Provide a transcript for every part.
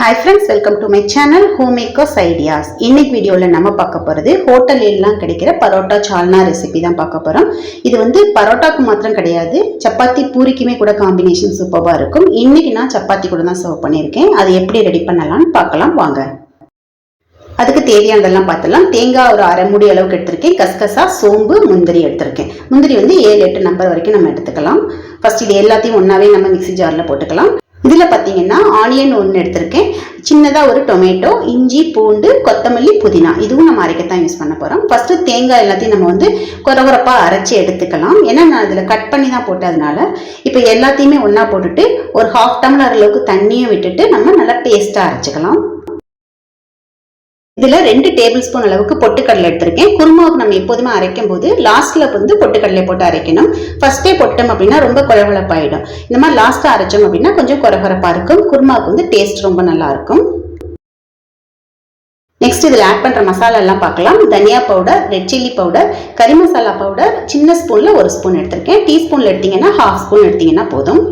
Hi friends welcome to my channel home makers ideas இன்னைக்கு வீடியோவில் நம்ம பார்க்க போகிறது ஹோட்டலெல்லாம் கிடைக்கிற பரோட்டா சால்னா ரெசிபி தான் பார்க்க போகிறோம் இது வந்து பரோட்டாக்கு மாத்திரம் கிடையாது சப்பாத்தி பூரிக்குமே கூட காம்பினேஷன் சூப்பராக இருக்கும். இன்னைக்கு நான் சப்பாத்தி கூட தான் சர்வ் பண்ணியிருக்கேன். அது எப்படி ரெடி பண்ணலாம்னு பார்க்கலாம் வாங்க. அதுக்கு தேவையானதெல்லாம் பார்த்தலாம் தேங்காய் ஒரு அரை மூடி அளவுக்கு எடுத்திருக்கேன். கசகசா சோம்பு முந்திரி எடுத்திருக்கேன். முந்திரி வந்து ஏழு எட்டு நம்பர் வரைக்கும் நம்ம எடுத்துக்கலாம். ஃபர்ஸ்ட் இது எல்லாத்தையும் ஒன்றாவே நம்ம மிக்ஸி ஜாரில் போட்டுக்கலாம். இதில் பார்த்தீங்கன்னா ஆனியன் ஒன்று எடுத்திருக்கேன். சின்னதாக ஒரு டொமேட்டோ இஞ்சி பூண்டு கொத்தமல்லி புதினா. இதுவும் நம்ம அரைக்கத்தான் யூஸ் பண்ண போகிறோம் ஃபஸ்ட்டு தேங்காய் எல்லாத்தையும் நம்ம வந்து குறகுறப்பாக அரைச்சி எடுத்துக்கலாம். ஏன்னா நான் அதில் கட் பண்ணி தான் போட்டதுனால இப்போ எல்லாத்தையுமே ஒன்றா போட்டுட்டு ஒரு ஹாஃப் டம்ளர் அளவுக்கு தண்ணியும் விட்டுட்டு நம்ம நல்லா பேஸ்ட்டாக அரைச்சிக்கலாம். இதில் ரெண்டு டேபிள் ஸ்பூன் அளவுக்கு பொட்டுக்கடலை எடுத்திருக்கேன். குருமாவுக்கு நம்ம எப்போதுமே அரைக்கும் போது லாஸ்ட்டில் வந்து பொட்டுக்கடலை போட்டு அரைக்கணும். ஃபர்ஸ்டே போட்டோம் அப்படின்னா ரொம்ப குழகுழப்பாயிடும். இந்த மாதிரி லாஸ்ட்டாக அரைச்சோம் அப்படின்னா கொஞ்சம் குறகுறப்பாக இருக்கும். குருமாவுக்கு வந்து டேஸ்ட் ரொம்ப நல்லா இருக்கும். நெக்ஸ்ட் இதில் ஆட் பண்ணுற மசாலா எல்லாம் பார்க்கலாம். தனியா பவுடர் ரெட் சில்லி பவுடர் கறி மசாலா பவுடர் சின்ன ஸ்பூனில் ஒரு ஸ்பூன் எடுத்திருக்கேன். டீஸ்பூனில் எடுத்தீங்கன்னா ஹாஃப் ஸ்பூன் எடுத்தீங்கன்னா போதும்.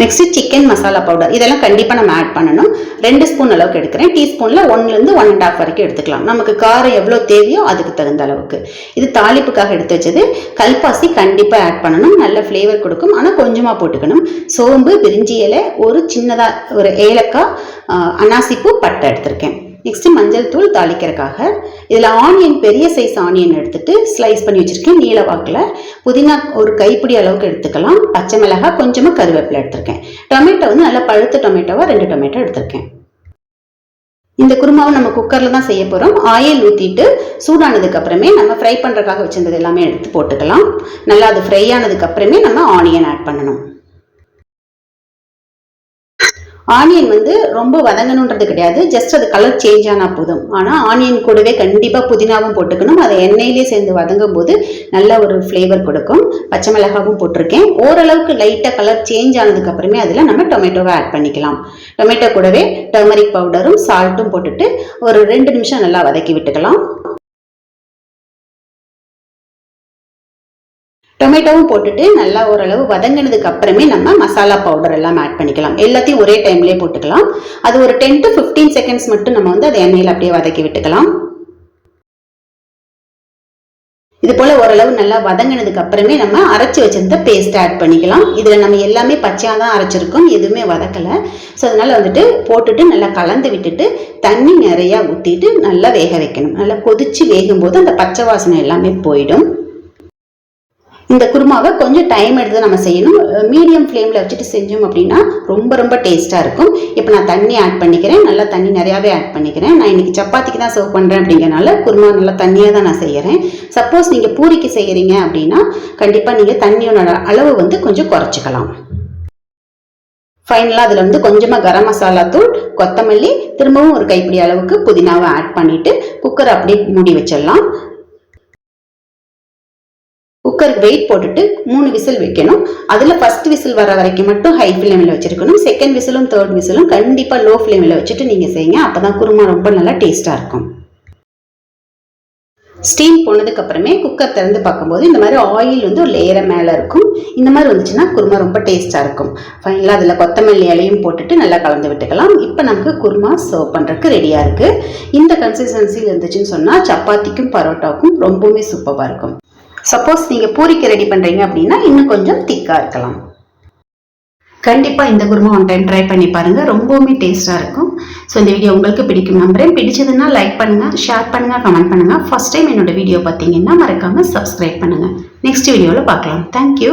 நெக்ஸ்ட் சிக்கன் மசாலா பவுடர் இதெல்லாம் கண்டிப்பாக நம்ம ஆட் பண்ணணும். ரெண்டு ஸ்பூன் அளவுக்கு எடுக்கிறேன். டீஸ்பூனில் ஒன்லேருந்து ஒன் அண்ட் ஆஃப் வரைக்கும் எடுத்துக்கலாம். நமக்கு காரம் எவ்வளோ தேவையோ அதுக்கு தகுந்த அளவுக்கு. இது தாளிப்புக்காக எடுத்து வச்சது. கல்பாசி கண்டிப்பாக ஆட் பண்ணணும். நல்ல ஃப்ளேவர் கொடுக்கும். ஆனால் கொஞ்சமாக போட்டுக்கணும். சோம்பு பிரிஞ்சி இலை ஒரு சின்னதாக ஒரு ஏலக்காய் அனாசிப்பூ பட்டை எடுத்திருக்கேன். நெக்ஸ்ட் மஞ்சள் தூள் தாளிக்கிறதுக்காக இதில் ஆனியன் பெரிய சைஸ் ஆனியன் எடுத்துட்டு ஸ்லைஸ் பண்ணி வச்சுருக்கேன். நீல வாக்கில் புதினா ஒரு கைப்பிடி அளவுக்கு எடுத்துக்கலாம். பச்சை மிளகாய் கொஞ்சமாக கருவேப்பிலை எடுத்திருக்கேன். டொமேட்டோ வந்து நல்லா பழுத்த டொமேட்டோவாக ரெண்டு டொமேட்டோ எடுத்திருக்கேன். இந்த குருமாவை நம்ம குக்கரில் தான் செய்ய போகிறோம் ஆயில் ஊற்றிட்டு சூடானதுக்கு அப்புறமே நம்ம ஃப்ரை பண்ணுறதுக்காக வச்சுருந்தது எல்லாமே எடுத்து போட்டுக்கலாம். நல்லா அது ஃப்ரை ஆனதுக்கு அப்புறமே நம்ம ஆனியன் ஆட் பண்ணணும். ஆனியன் வந்து ரொம்ப வதங்கணுன்றது கிடையாது. ஜஸ்ட் அது கலர் சேஞ்ச் ஆனால் போதும். ஆனால் ஆனியன் கூடவே கண்டிப்பாக புதினாவும் போட்டுக்கணும். அதை எண்ணெயிலே சேர்ந்து வதங்கும் போது நல்ல ஒரு ஃப்ளேவர் கொடுக்கும். பச்சை மிளகாவும் போட்டிருக்கேன். ஓரளவுக்கு லைட்டாக கலர் சேஞ்ச் ஆனதுக்கு அப்புறமே அதில் நம்ம டொமேட்டோவை ஆட் பண்ணிக்கலாம். டொமேட்டோ கூடவே டர்மரிக் பவுடரும் சால்ட்டும் போட்டுட்டு ஒரு ரெண்டு நிமிஷம் நல்லா வதக்கி விட்டுக்கலாம். டொமேட்டோவும் போட்டுட்டு நல்லா ஓரளவு வதங்கினதுக்கு அப்புறமே நம்ம மசாலா பவுடர் எல்லாம் ஆட் பண்ணிக்கலாம். எல்லாத்தையும் ஒரே டைம்லேயே போட்டுக்கலாம். அது ஒரு டென் டு ஃபிஃப்டீன் செகண்ட்ஸ் மட்டும் நம்ம வந்து அதை எண்ணெயில் அப்படியே வதக்கி விட்டுக்கலாம். இது போல ஓரளவு நல்லா வதங்கினதுக்கு அப்புறமே நம்ம அரைச்சி வச்சிருந்த பேஸ்ட் ஆட் பண்ணிக்கலாம். இதில் நம்ம எல்லாமே பச்சையாக தான் அரைச்சிருக்கோம். எதுவுமே வதக்கலை. ஸோ அதனால் வந்துட்டு போட்டுட்டு நல்லா கலந்து விட்டுட்டு தண்ணி நிறையா ஊற்றிட்டு நல்லா வேக வைக்கணும். நல்லா கொதிச்சு வேகும் போது அந்த பச்சை வாசனை எல்லாமே போயிடும். இந்த குருமாவை கொஞ்சம் டைம் எடுத்து நம்ம செய்யணும். மீடியம் ஃப்ளேமில் வச்சுட்டு செஞ்சோம் அப்படின்னா ரொம்ப ரொம்ப டேஸ்ட்டாக இருக்கும். இப்போ நான் தண்ணி ஆட் பண்ணிக்கிறேன். நல்லா தண்ணி நிறையாவே ஆட் பண்ணிக்கிறேன். நான் இன்றைக்கி சப்பாத்திக்கு தான் சர்வ் பண்ணுறேன் அப்படிங்கிறனால குருமா நல்லா தண்ணியாக தான் நான் செய்கிறேன் சப்போஸ் நீங்கள் பூரிக்கு செய்கிறீங்க அப்படின்னா கண்டிப்பாக நீங்கள் தண்ணியோட அளவு வந்து கொஞ்சம் குறைச்சிக்கலாம். ஃபைனலாக அதில் வந்து கொஞ்சமாக கரம் மசாலா தூள் கொத்தமல்லி திரும்பவும் ஒரு கைப்பிடி அளவுக்கு புதினாவை ஆட் பண்ணிவிட்டு குக்கரை அப்படியே மூடி வச்சிடலாம். குக்கருக்கு வெயிட் போட்டுட்டு மூணு விசில் வைக்கணும். அதில் ஃபர்ஸ்ட் விசில் வர வரைக்கும் மட்டும் ஹை ஃப்ளேமில் வச்சுருக்கணும். செகண்ட் விசிலும் தேர்ட் விசிலும் கண்டிப்பாக லோ ஃப்ளேமில் வச்சுட்டு நீங்கள் செய்யுங்க. அப்போ தான் குருமா ரொம்ப நல்லா டேஸ்ட்டாக இருக்கும். ஸ்டீம் போனதுக்கு அப்புறமே குக்கர் திறந்து பார்க்கும்போது இந்த மாதிரி ஆயில் வந்து ஒரு லேயரை மேலே இருக்கும். இந்த மாதிரி வந்துச்சுன்னா குருமா ரொம்ப டேஸ்ட்டாக இருக்கும். ஃபைனலாக அதில் கொத்தமல்லி இலையும் போட்டுட்டு நல்லா கலந்து விட்டுக்கலாம். இப்போ நமக்கு குருமா சர்வ் பண்ணுறதுக்கு ரெடியாக இருக்குது இந்த கன்சிஸ்டன்சியில் இருந்துச்சுன்னு சொன்னால் சப்பாத்திக்கும் பரோட்டாவுக்கும் ரொம்பவுமே சூப்பராக இருக்கும். சப்போஸ் நீங்கள் பூரிக்கு ரெடி பண்ணுறீங்க அப்படின்னா இன்னும் கொஞ்சம் திக்காக இருக்கலாம். கண்டிப்பாக இந்த குருமா ஒன் டைம் ட்ரை பண்ணி பாருங்கள் ரொம்பவுமே டேஸ்ட்டாக இருக்கும். ஸோ இந்த வீடியோ உங்களுக்கு பிடிக்கும் நம்புறேன். பிடிச்சதுன்னா லைக் பண்ணுங்கள் ஷேர் பண்ணுங்கள் கமெண்ட் பண்ணுங்கள் ஃபஸ்ட் டைம் என்னோட வீடியோ பார்த்தீங்கன்னா மறக்காமல் சப்ஸ்கிரைப் பண்ணுங்கள் நெக்ஸ்ட் வீடியோவில் பார்க்கலாம். தேங்க்யூ